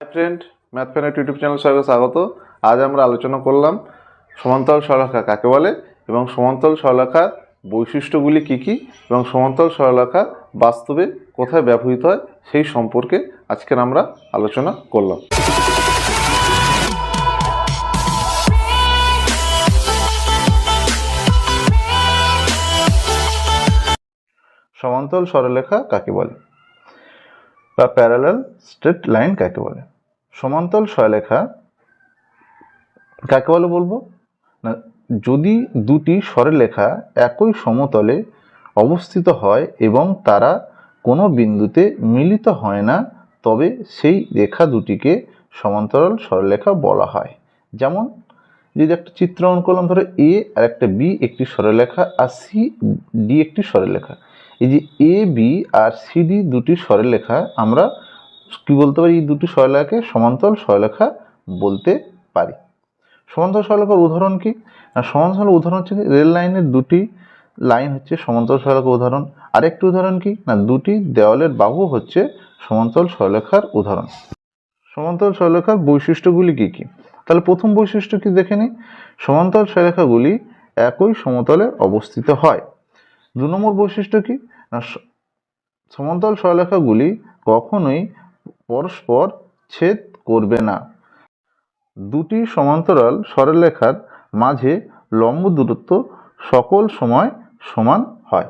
Friend math ফ্যানেট YouTube channel সবাইকে স্বাগত। আজ আমরা আলোচনা করলাম সমান্তরাল সরলরেখা কাকে বলে এবং সমান্তরাল সরলরেখার বৈশিষ্ট্যগুলি কী কী এবং সমান্তরাল সরলরেখা বাস্তবে কোথায় ব্যবহৃত হয় সেই সম্পর্কে আজকের আমরা আলোচনা করলাম। সমান্তরাল সরলরেখা কাকে বলে? বা প্যারালাল স্ট্রেট লাইন কাকে বলে? সমান্তরাল সরলরেখা কাকে বলে বলব? না, যদি দুটি সরলরেখা একই সমতলে অবস্থিত হয় এবং তারা কোনো বিন্দুতে মিলিত হয় না, তবে সেই রেখা দুটিকে সমান্তরাল সরলরেখা বলা হয়। যেমন, যদি একটা চিত্র অঙ্কন করলাম, ধরো এ আর একটা বি একটি সরলরেখা আর সি ডি একটি সরলরেখা এই যে এ বি আর সি ডি দুটি সরলরেখা আমরা কি বলতে পারি? এই দুটি সরলরেখাকে সমান্তরাল সরলরেখা বলতে পারি। সমান্তরাল সরলরেখার উদাহরণ কি? না, সমান্তরাল উদাহরণ হচ্ছে রেল লাইনের দুটি লাইন হচ্ছে সমান্তরাল সরলরেখার উদাহরণ। আরেকটি উদাহরণ কি? না, দুটি দেওয়ালের বাহু হচ্ছে সমান্তরাল সরলরেখার উদাহরণ। সমান্তরাল সরলরেখার বৈশিষ্ট্যগুলি কি কি? তাহলে প্রথম বৈশিষ্ট্য কি দেখে নিই সমান্তরাল সরলরেখাগুলি একই সমতলে অবস্থিত হয়। দু নম্বর বৈশিষ্ট্য কি? না সমান্তরাল সরলরেখাগুলি কখনোই পরস্পর ছেদ করবে না। দুটি সমান্তরাল সরলরেখার মাঝে লম্ব দূরত্ব সকল সময় সমান হয়।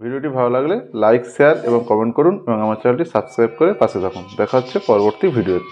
ভিডিওটি ভালো লাগলে লাইক, শেয়ার এবং কমেন্ট করুন এবং আমার চ্যানেলটি সাবস্ক্রাইব করে পাশে থাকুন। দেখা হচ্ছে পরবর্তী ভিডিওতে।